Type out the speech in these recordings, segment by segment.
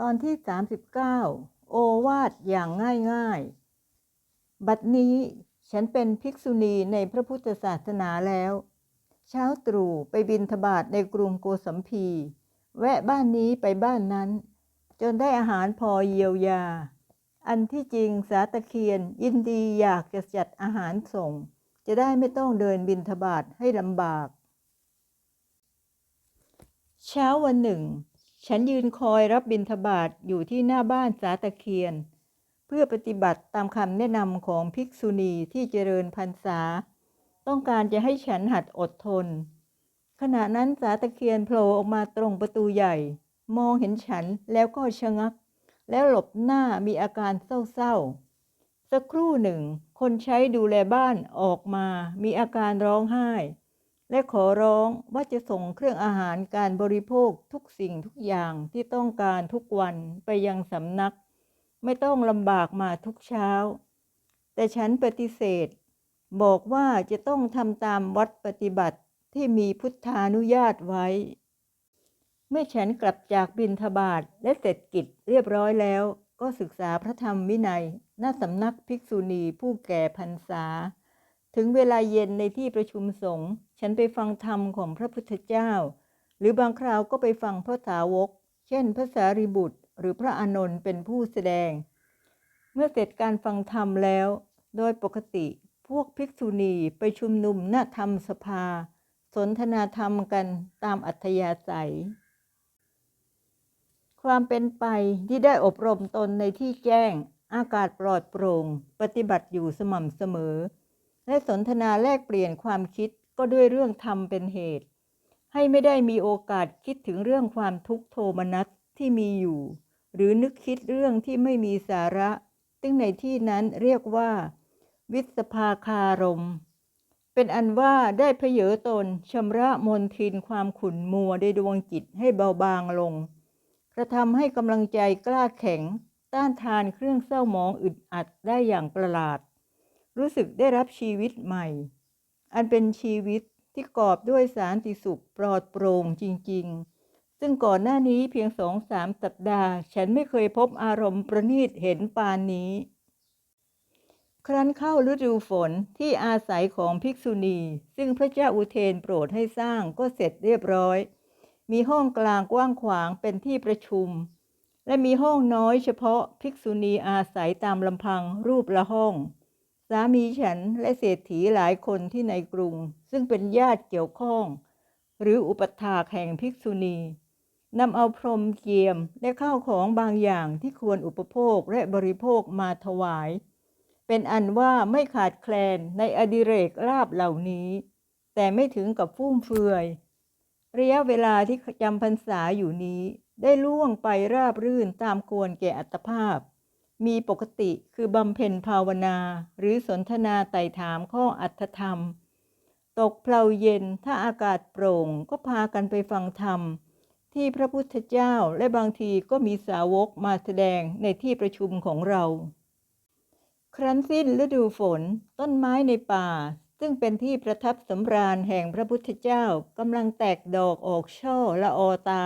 ตอนที่ 39 โอวาทอย่างง่ายๆ บัดนี้ฉันเป็นภิกษุณีในพระพุทธศาสนาแล้ว เช้าตรู่ไปบินทบาทในกรุงโกสัมพี แวะบ้านนี้ไปบ้านนั้น จนได้อาหารพอเยียวยา อันที่จริงสาตะเคียนยินดีอยากจะจัดอาหารส่ง จะได้ไม่ต้องเดินบินทบาทให้ลำบาก เช้าวันหนึ่ง ฉันยืนคอยรับบิณฑบาตอยู่ที่หน้าบ้านสาตะเคียน เพื่อปฏิบัติตามคำแนะนำของภิกษุณีที่เจริญพรรษา ต้องการจะให้ฉันหัดอดทน ขณะนั้นสาตะเคียนโผล่ออกมาตรงประตูใหญ่ มองเห็นฉันแล้วก็ชะงัก แล้วหลบหน้ามีอาการเศร้าๆสักครู่หนึ่ง คนใช้ดูแลบ้านออกมา มีอาการร้องไห้ และขอร้องว่าจะส่งเครื่องอาหารการบริโภคทุกสิ่งทุกอย่างที่ต้องการทุกวันไปยังสำนัก ไม่ต้องลำบากมาทุกเช้า แต่ฉันปฏิเสธ บอกว่าจะต้องทำตามวัดปฏิบัติที่มีพุทธานุญาตไว้ เมื่อฉันกลับจากบินทบาทและเสร็จกิจเรียบร้อยแล้ว ก็ศึกษาพระธรรมวินัยณสำนักภิกษุณีผู้แก่พรรษา ถึงเวลาเย็นในที่ประชุมสงฆ์ฉันไปฟังธรรมของพระพุทธเจ้า หรือบางคราวก็ไปฟังพระสาวก เช่นพระสารีบุตร หรือพระอานนท์เป็นผู้แสดง เมื่อเสร็จการฟังธรรมแล้ว โดยปกติพวกภิกษุณีไปชุมนุมณธรรมสภา สนทนาธรรมกันตามอัธยาศัย ความเป็นไปที่ได้อบรมตนในที่แจ้ง อากาศปลอดโปร่ง ปฏิบัติอยู่สม่ำเสมอ และสนทนาแลกเปลี่ยนความคิดก็ด้วยเรื่องธรรมเป็นเหตุ ให้ไม่ได้มีโอกาสคิดถึงเรื่องความทุกข์โทมนัสที่มีอยู่ หรือนึกคิดเรื่องที่ไม่มีสาระ ซึ่งในที่นั้นเรียกว่า วิสภาคารม เป็นอันว่าได้เพเยอตนชำระมนทินความขุ่นมัวในดวงจิตให้เบาบางลง กระทำให้กำลังใจกล้าแข็ง ต้านทานเครื่องเศร้าหมองอึดอัดได้อย่างประหลาด รู้สึกได้รับชีวิตใหม่ อันเป็นชีวิตที่กอบด้วยสารติสุขปลอดโปร่งจริง ๆ ซึ่งก่อนหน้านี้เพียงสองสามสัปดาห์ ฉันไม่เคยพบอารมณ์ประณีตเห็นปานนี้ ครั้นเข้าฤดูฝนที่อาศัยของภิกษุณี ซึ่งพระเจ้าอุเทนโปรดให้สร้างก็เสร็จเรียบร้อย มีห้องกลางกว้างขวางเป็นที่ประชุม และมีห้องน้อยเฉพาะภิกษุณีอาศัยตามลำพังรูปละห้อง สามีฉันและเศรษฐีหลายคนที่ในกรุง ซึ่งเป็นญาติเกี่ยวข้อง หรืออุปถากแห่งภิกษุณีนำเอาพรมเกียมและข้าวของบางอย่างที่ควรอุปโภคและบริโภคมาถวาย เป็นอันว่าไม่ขาดแคลนในอดิเรกลาบเหล่านี้ แต่ไม่ถึงกับฟุ่มเฟือย ระยะเวลาที่จำพรรษาอยู่นี้ได้ล่วงไปราบรื่นตามควรแก่อัตภาพ มีปกติคือบำเพ็ญภาวนา หรือสนทนาไต่ถามข้ออัตธรรม ตกเพลาเย็นถ้าอากาศโปร่งก็พากันไปฟังธรรม ที่พระพุทธเจ้าและบางทีก็มีสาวกมาแสดงในที่ประชุมของเรา ครั้นสิ้นฤดูฝนต้นไม้ในป่า ซึ่งเป็นที่ประทับสำราญแห่งพระพุทธเจ้ากำลังแตกดอกออกช่อละออตา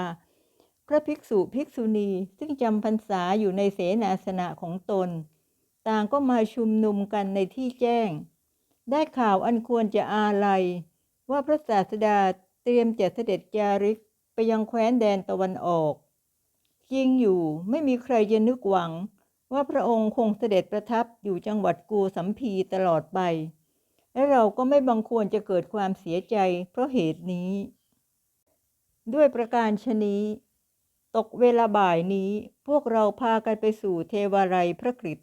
พระภิกษุภิกษุณีซึ่งจำพรรษาอยู่ในเสนาสนะของตน ต่างก็มาชุมนุมกันในที่แจ้ง ได้ข่าวอันควรจะอาลัย ว่าพระศาสดาเตรียมจะเสด็จจาริกไปยังแคว้นแดนตะวันออกจริงอยู่ไม่มีใครจะนึกหวัง ว่าพระองค์คงเสด็จประทับอยู่จังหวัดกูสัมพีตลอดไป และเราก็ไม่บังควรจะเกิดความเสียใจเพราะเหตุนี้ ด้วยประการชนี้ ตกเวลาบ่ายนี้พวกเราพากันไปสู่เทวาลัยพระกฤษ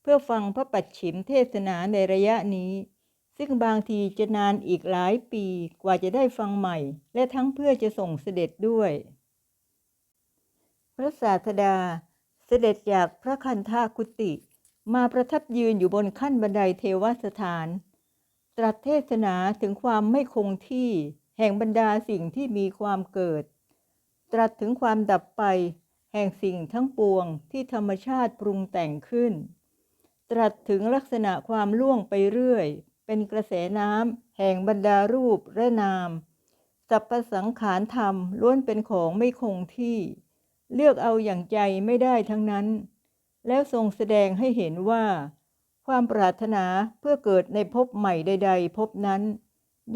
เพื่อฟังพระปัจฉิมเทศนาในระยะนี้ ซึ่งบางทีจะนานอีกหลายปีกว่าจะได้ฟังใหม่ และทั้งเพื่อจะส่งเสด็จด้วย พระศาสดาเสด็จจากพระคันธากุติ มาประทับยืนอยู่บนขั้นบันไดเทวสถาน ตรัสเทศนาถึงความไม่คงที่ แห่งบรรดาสิ่งที่มีความเกิด ตรัสถึงความดับไปแห่งสิ่งทั้งปวงที่ธรรมชาติปรุงแต่งขึ้น ตรัสถึงลักษณะความล่วงไปเรื่อย เป็นกระแสน้ำแห่งบรรดารูปและนามสัพสังขารธรรมล้วนเป็นของไม่คงที่ เลือกเอาอย่างใจไม่ได้ทั้งนั้น แล้วทรงแสดงให้เห็นว่า ความปรารถนาเพื่อเกิดในภพใหม่ใด ๆภพนั้น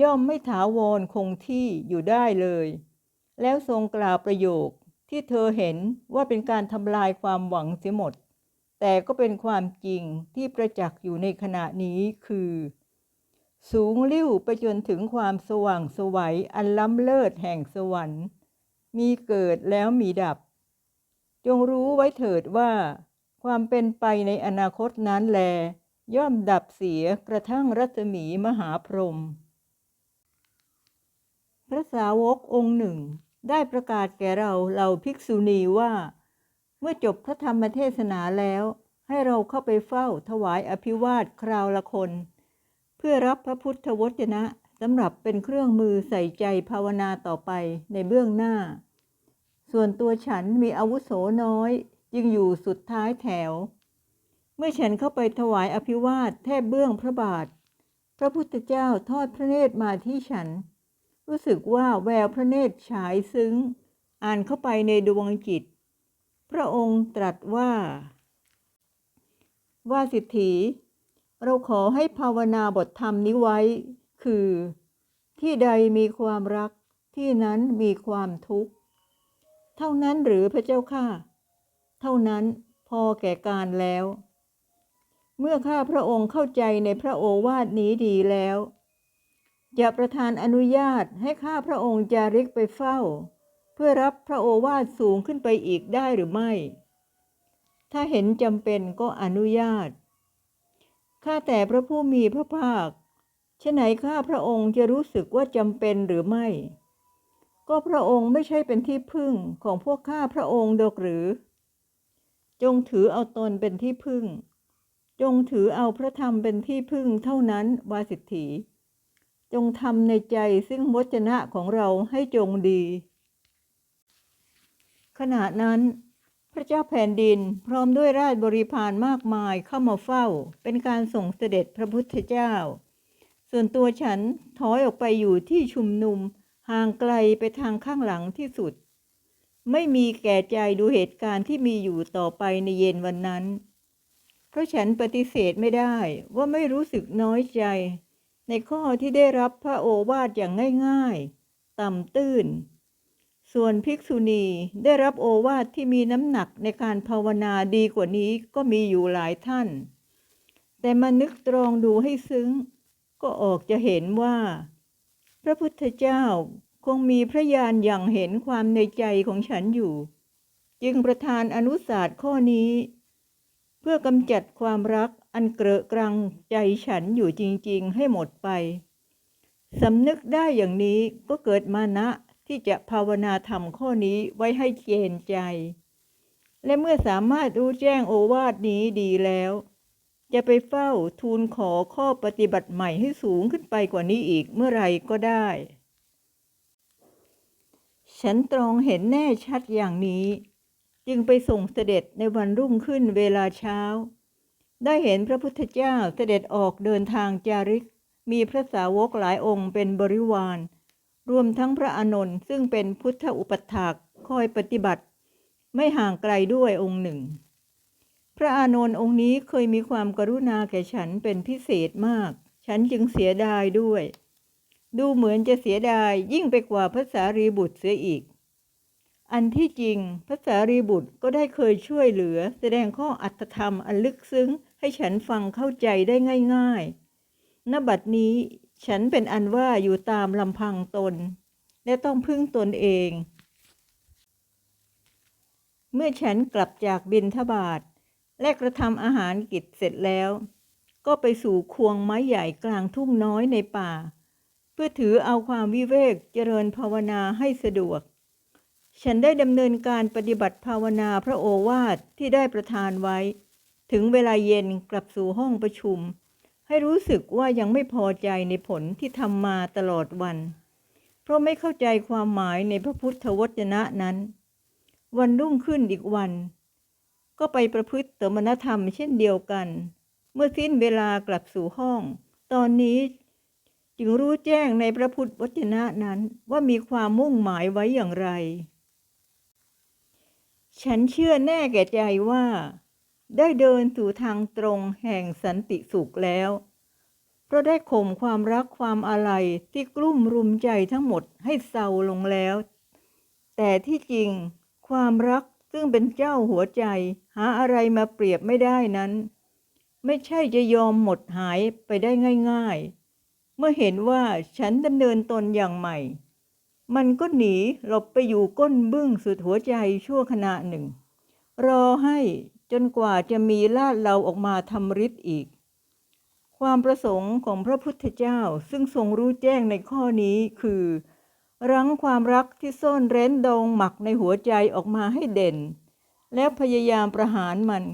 ย่อมไม่ถาวรคงที่อยู่ได้เลย แล้วทรงกล่าวประโยคที่เธอเห็นว่าเป็นการทำลายความหวังเสียหมด แต่ก็เป็นความจริงที่ประจักษ์อยู่ในขณะนี้คือ สูงลิ่วไปจนถึงความสว่างสวัยอันล้ำเลิศแห่งสวรรค์ มีเกิดแล้วมีดับ จงรู้ไว้เถิดว่า ความเป็นไปในอนาคตนั้นแล ย่อมดับเสียกระทั่งรัศมีมหาพรหมพระสาวกองค์หนึ่ง ได้ประกาศแก่เราเหล่าภิกษุณีว่า เมื่อจบพระธรรมเทศนาแล้ว ให้เราเข้าไปเฝ้าถวายอภิวาทคราวละคน เพื่อรับพระพุทธวจนะสำหรับเป็นเครื่องมือใส่ใจภาวนาต่อไปในเบื้องหน้า ส่วนตัวฉันมีอาวุโสน้อย จึงอยู่สุดท้ายแถว เมื่อฉันเข้าไปถวายอภิวาทแทบเบื้องพระบาท พระพุทธเจ้าทอดพระเนตรมาที่ฉัน รู้สึกว่าแววพระเนตรฉายซึ้ง อ่านเข้าไปในดวงจิต พระองค์ตรัสว่า ว่าสิทธีเราขอให้ภาวนาบทธรรมนี้ไว้ คือ ที่ใดมีความรักที่นั้นมีความทุกข์ เท่านั้นหรือพระเจ้าข้าเท่านั้นพอแก่การแล้ว เมื่อข้าพระองค์เข้าใจในพระโอวาทนี้ดีแล้ว จะประทานอนุญาตให้ข้าพระองค์จาริกไปเฝ้า เพื่อรับพระโอวาทสูงขึ้นไปอีกได้หรือไม่ ถ้าเห็นจำเป็นก็อนุญาต ข้าแต่พระผู้มีพระภาคฉะไหนข้าพระองค์จะรู้สึกว่าจำเป็นหรือไม่ ก็พระองค์ไม่ใช่เป็นที่พึ่งของพวกข้าพระองค์ดอกหรือ จงถือเอาตนเป็นที่พึ่ง จงถือเอาพระธรรมเป็นที่พึ่งเท่านั้นวาสิทธี จงทำในใจซึ่งวจนะของเราให้จงดี ขณะนั้น พระเจ้าแผ่นดินพร้อมด้วยราชบริพารมากมายเข้ามาเฝ้า เป็นการส่งเสด็จพระพุทธเจ้า ส่วนตัวฉันถอยออกไปอยู่ที่ชุมนุมห่างไกลไปทางข้างหลังที่สุด ไม่มีแก่ใจดูเหตุการณ์ที่มีอยู่ต่อไปในเย็นวันนั้น เพราะฉันปฏิเสธไม่ได้ว่าไม่รู้สึกน้อยใจ ในข้อที่ได้รับพระโอวาทอย่างง่ายๆ ต่ำตื้น ส่วนภิกษุณีได้รับโอวาทที่มีน้ำหนักในการภาวนาดีกว่านี้ก็มีอยู่หลายท่าน แต่มานึกตรองดูให้ซึ้ง ก็ออกจะเห็นว่า พระพุทธเจ้าคงมีพระญาณอย่างเห็นความในใจของฉันอยู่ จึงประทานอนุสาสข้อนี้ เพื่อกำจัดความรัก อันเกลอะกรังใจฉันอยู่จริงๆ ให้หมดไปสำนึกได้อย่างนี้ก็เกิดมานะที่จะภาวนาธรรมข้อนี้ไว้ให้เจนใจ และเมื่อสามารถรู้แจ้งโอวาทนี้ดีแล้ว จะไปเฝ้าทูลขอข้อปฏิบัติใหม่ให้สูงขึ้นไปกว่านี้อีกเมื่อไรก็ได้ ฉันตรองเห็นแน่ชัดอย่างนี้ จึงไปส่งเสด็จในวันรุ่งขึ้นเวลาเช้า ได้เห็นพระพุทธเจ้าเสด็จออกเดินทางจาริก มีพระสาวกหลายองค์เป็นบริวาร รวมทั้งพระอานนท์ซึ่งเป็นพุทธอุปถากคอยปฏิบัติ ไม่ห่างไกลด้วยองค์หนึ่ง พระอานนท์องค์นี้เคยมีความกรุณาแก่ฉันเป็นพิเศษมาก ฉันจึงเสียดายด้วย ดูเหมือนจะเสียดายยิ่งไปกว่าพระสารีบุตรเสียอีก อันที่จริงพระสารีบุตรก็ได้เคยช่วยเหลือ แสดงข้ออัตธรรมอันลึกซึ้ง ให้ฉันฟังเข้าใจได้ง่ายๆ ณ บัดนี้ฉันเป็นอันว่าอยู่ตามลำพังตน และต้องพึ่งตนเอง เมื่อฉันกลับจากบินทบาทและกระทำอาหารกิจเสร็จแล้ว ก็ไปสู่ควงไม้ใหญ่กลางทุ่งน้อยในป่า เพื่อถือเอาความวิเวกเจริญภาวนาให้สะดวก ฉันได้ดำเนินการปฏิบัติภาวนาพระโอวาทที่ได้ประทานไว้ ถึงเวลาเย็นกลับสู่ห้องประชุม ให้รู้สึกว่ายังไม่พอใจในผลที่ทำมาตลอดวัน เพราะไม่เข้าใจความหมายในพระพุทธวจนะนั้น วันรุ่งขึ้นอีกวัน ก็ไปประพฤติตมนธรรมเช่นเดียวกัน เมื่อสิ้นเวลากลับสู่ห้อง ตอนนี้จึงรู้แจ้งในพระพุทธวจนะนั้นว่ามีความมุ่งหมายไว้อย่างไร ฉันเชื่อแน่แก่ใจว่า ได้เดินสู่ทางตรงแห่งสันติสุขแล้ว เพราะได้ข่มความรักความอะไรที่กลุ่มรุมใจทั้งหมดให้เศร้าลงแล้ว แต่ที่จริง ความรักซึ่งเป็นเจ้าหัวใจ หาอะไรมาเปรียบไม่ได้นั้น ไม่ใช่จะยอมหมดหายไปได้ง่าย ๆ เมื่อเห็นว่าฉันดำเนินตนอย่างใหม่ มันก็หนีหลบไปอยู่ก้นบึ้งสุดหัวใจชั่วขณะหนึ่ง รอให้จนกว่าจะมีลาดเราออกมาทำฤทธิ์อีก ความประสงค์ของพระพุทธเจ้าซึ่งทรงรู้แจ้งในข้อนี้คือ รั้งความรักที่ซ่อนเร้นดองหมักในหัวใจออกมาให้เด่น แล้วพยายามประหารมัน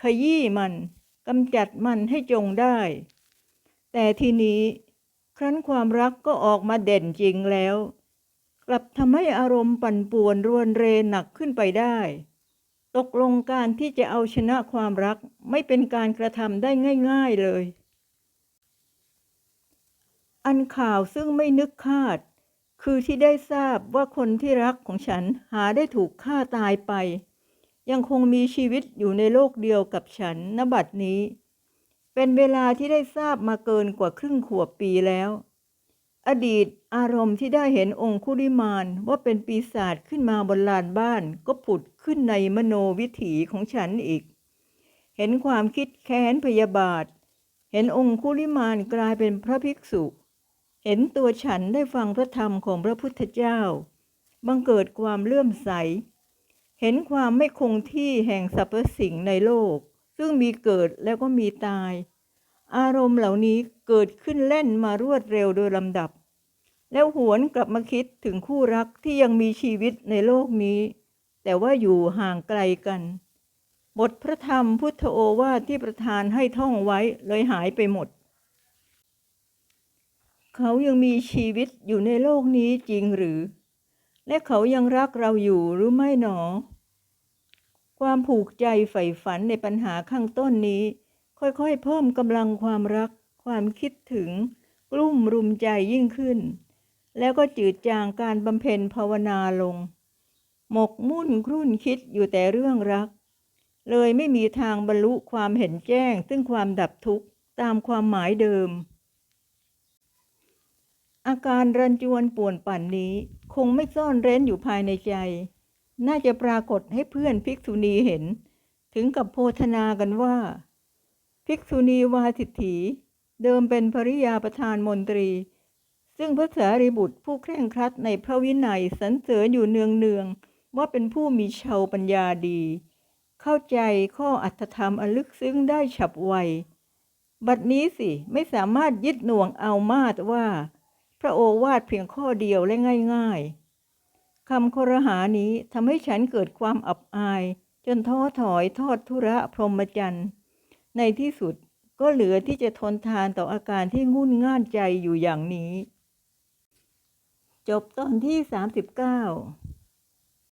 ขยี้มันกำจัดมันให้จงได้ แต่ทีนี้ ครั้นความรักก็ออกมาเด่นจริงแล้ว กลับทำให้อารมณ์ปั่นป่วนรวนเรหนักขึ้นไปได้ ตกลงการที่จะเอาชนะความรักไม่เป็นการกระทำได้ง่าย ๆเลย อันข่าวซึ่งไม่นึกคาด คือที่ได้ทราบว่าคนที่รักของฉันหาได้ถูกฆ่าตายไป ยังคงมีชีวิตอยู่ในโลกเดียวกับฉันณบัดนี้ เป็นเวลาที่ได้ทราบมาเกินกว่าครึ่งขวบปีแล้ว อดีตอารมณ์ที่ได้เห็นองคุลิมานว่าเป็นปีศาจขึ้นมาบนลานบ้าน ก็ผุดขึ้นในมโนวิถีของฉันอีก เห็นความคิดแค้นพยาบาท เห็นองคุลิมานกลายเป็นพระภิกษุ เห็นตัวฉันได้ฟังพระธรรมของพระพุทธเจ้า บังเกิดความเลื่อมใส เห็นความไม่คงที่แห่งสรรพสิ่งในโลก ซึ่งมีเกิดแล้วก็มีตาย อารมณ์เหล่านี้เกิดขึ้นเล่นมารวดเร็วโดยลำดับ แล้วหวนกลับมาคิดถึงคู่รักที่ยังมีชีวิตในโลกนี้ แต่ว่าอยู่ห่างไกลกัน บทพระธรรมพุทธโอวาทที่ประทานให้ท่องไว้เลยหายไปหมด เขายังมีชีวิตอยู่ในโลกนี้จริงหรือ และเขายังรักเราอยู่หรือไม่หนอ ความผูกใจใฝ่ฝันในปัญหาข้างต้นนี้ ค่อยๆ เพิ่มกำลังความรัก ความคิดถึง กลุ่มรุมใจยิ่งขึ้น แล้วก็จืดจางการบำเพ็ญภาวนาลง หมกมุ่นครุ่นคิดอยู่แต่เรื่องรัก เลยไม่มีทางบรรลุความเห็นแจ้ง ซึ่งความดับทุกข์ตามความหมายเดิม อาการรันจวนป่วนปั่นนี้คงไม่ซ่อนเร้นอยู่ภายในใจ น่าจะปรากฏให้เพื่อนภิกษุณีเห็น ถึงกับโพธนากันว่า ภิกษุณีวาทิถี เดิมเป็นภริยาประธานมนตรี ซึ่งพระสารีบุตรผู้เคร่งครัดในพระวินัยสรรเสริญอยู่เนืองๆว่าเป็นผู้มีเชาวปัญญาดี เข้าใจข้ออัตธรรมอันลึกซึ้งได้ฉับไว บัดนี้สิไม่สามารถยึดหน่วงเอามาตว่า พระโอวาทเพียงข้อเดียวและง่าย ๆคำครหานี้ทำให้ฉันเกิดความอับอาย จนท้อถอยทอดทุระพรหมจรรย์ ในที่สุดก็เหลือที่จะทนทานต่ออาการที่งุ่นง่านใจอยู่อย่างนี้ จบตอนที่ 39